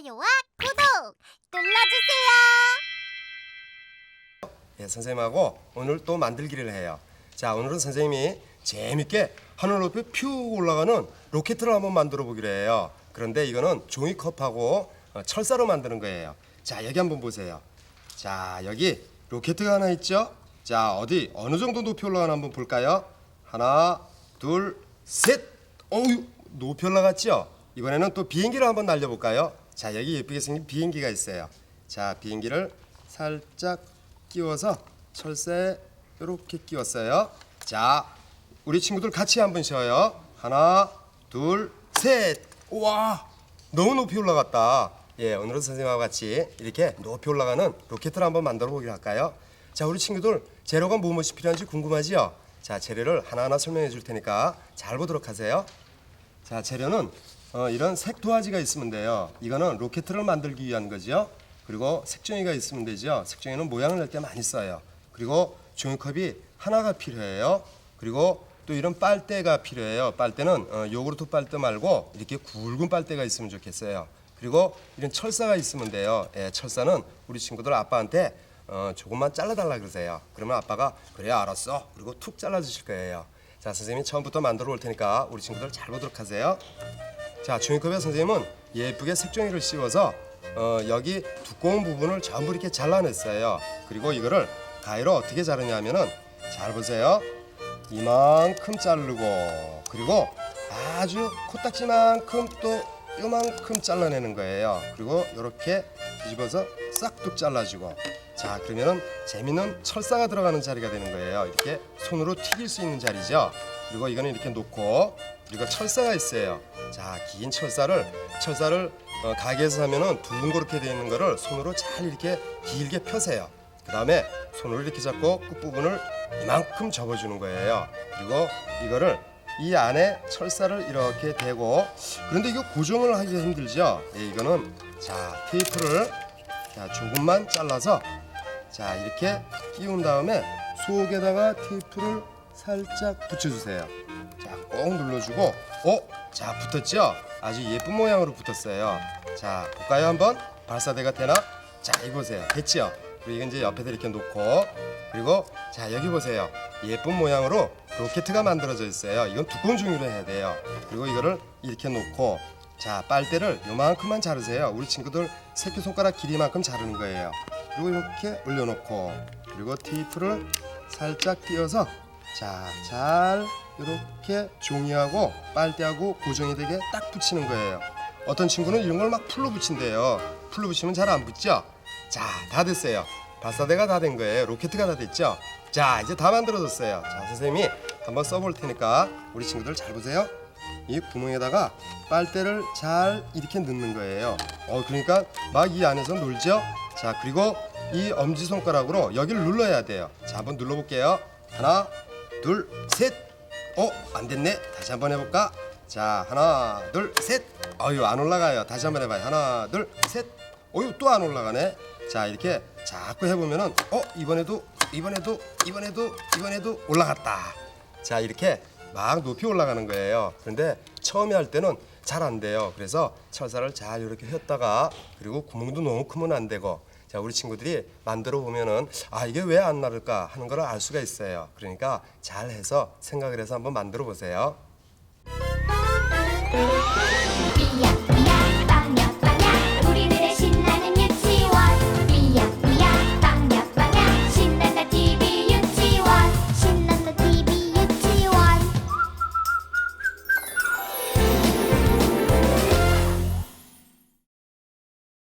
좋아요와 구독 눌러주세요. 예, 선생님하고 오늘 또 만들기를 해요. 자, 오늘은 선생님이 재밌게 하늘 높이 퓨 올라가는 로켓을 한번 만들어 보기로 해요. 그런데 이거는 종이컵하고 어, 철사로 만드는 거예요. 자, 여기 한번 보세요. 자, 여기 로켓가 하나 있죠? 자, 어디 어느 정도 높이 올라가나 한번 볼까요? 하나, 둘, 셋. 어우, 높이 올라갔죠? 이번에는 또 비행기를 한번 날려볼까요? 자, 여기 예쁘게 생긴 비행기가 있어요. 자, 비행기를 살짝 끼워서 철사에 이렇게 끼웠어요. 자, 우리 친구들 같이 한번 쉬어요. 하나, 둘, 셋. 우와, 너무 높이 올라갔다. 예, 오늘은 선생님하고 같이 이렇게 높이 올라가는 로켓을 한번 만들어 보기로 할까요? 자, 우리 친구들 재료가 무엇이 필요한지 궁금하지요? 자, 재료를 하나하나 설명해 줄 테니까 잘 보도록 하세요. 자, 재료는 어, 이런 색 도화지가 있으면 돼요. 이거는 로켓을 만들기 위한 거죠. 그리고 색종이가 있으면 되죠. 색종이는 모양을 낼 때 많이 써요. 그리고 종이컵이 하나가 필요해요. 그리고 또 이런 빨대가 필요해요. 빨대는 어, 요구르트 빨대 말고 이렇게 굵은 빨대가 있으면 좋겠어요. 그리고 이런 철사가 있으면 돼요. 예, 철사는 우리 친구들 아빠한테 어, 조금만 잘라달라 그러세요. 그러면 아빠가 그래 알았어. 그리고 툭 잘라주실 거예요. 자 선생님이 처음부터 만들어 올 테니까 우리 친구들 잘 보도록 하세요. 자 종이컵에 선생님은 예쁘게 색종이를 씌워서 어, 여기 두꺼운 부분을 전부 이렇게 잘라냈어요. 그리고 이거를 가위로 어떻게 자르냐면은 잘 보세요. 이만큼 자르고 그리고 아주 코딱지만큼 또 요만큼 잘라내는 거예요. 그리고 이렇게 뒤집어서 싹둑 잘라주고 자 그러면은 재밌는 철사가 들어가는 자리가 되는 거예요. 이렇게 손으로 튀길 수 있는 자리죠. 그리고 이거는 이렇게 놓고 그리고 철사가 있어요. 자 긴 철사를 철사를 어, 가게에서 사면은 둥그렇게 되어 있는 거를 손으로 잘 이렇게 길게 펴세요. 그 다음에 손으로 이렇게 잡고 끝부분을 이만큼 접어 주는 거예요. 그리고 이거를 이 안에 철사를 이렇게 대고 그런데 이거 고정을 하기가 힘들죠. 예, 이거는 자 테이프를 자 조금만 잘라서 자 이렇게 끼운 다음에 속에다가 테이프를 살짝 붙여 주세요. 자 꼭 눌러주고 어? 자 붙었죠? 아주 예쁜 모양으로 붙었어요. 자 볼까요 한번? 발사대가 되나? 자이 보세요 됐죠? 그리고 이건 이제 옆에다 이렇게 놓고 그리고 자 여기 보세요 예쁜 모양으로 로켓가 만들어져 있어요 이건 두꺼운 종이로 해야 돼요 그리고 이거를 이렇게 놓고 자 빨대를 요만큼만 자르세요 우리 친구들 새끼손가락 길이만큼 자르는 거예요 그리고 이렇게 올려놓고 그리고 테이프를 살짝 띄어서 자 잘 이렇게 종이하고 빨대하고 고정이 되게 딱 붙이는 거예요 어떤 친구는 이런 걸 막 풀로 붙인대요 풀로 붙이면 잘 안 붙죠 자, 다 됐어요. 발사대가 다 된 거예요. 로켓가 다 됐죠? 자, 이제 다 만들어졌어요. 자, 선생님이 한번 써볼 테니까 우리 친구들 잘 보세요. 이 구멍에다가 빨대를 잘 이렇게 넣는 거예요. 어, 그러니까 막 이 안에서 놀죠? 자, 그리고 이 엄지 손가락으로 여기를 눌러야 돼요. 자, 한번 눌러볼게요. 하나, 둘, 셋. 어, 안 됐네. 다시 한번 해볼까? 자, 하나, 둘, 셋. 어유, 안 올라가요. 다시 한번 해봐요. 하나, 둘, 셋. 어유, 또 안 올라가네. 자, 이렇게 자꾸 해보면은, 어, 이번에도, 이번에도, 이번에도, 이번에도 올라갔다. 자, 이렇게 막 높이 올라가는 거예요. 그런데 처음에 할 때는 잘 안 돼요. 그래서 철사를 잘 이렇게 혔다가 그리고 구멍도 너무 크면 안 되고 자 우리 친구들이 만들어 보면은 아 이게 왜 안 나를까 하는 걸 알 수가 있어요. 그러니까 잘 해서 생각을 해서 한번 만들어 보세요.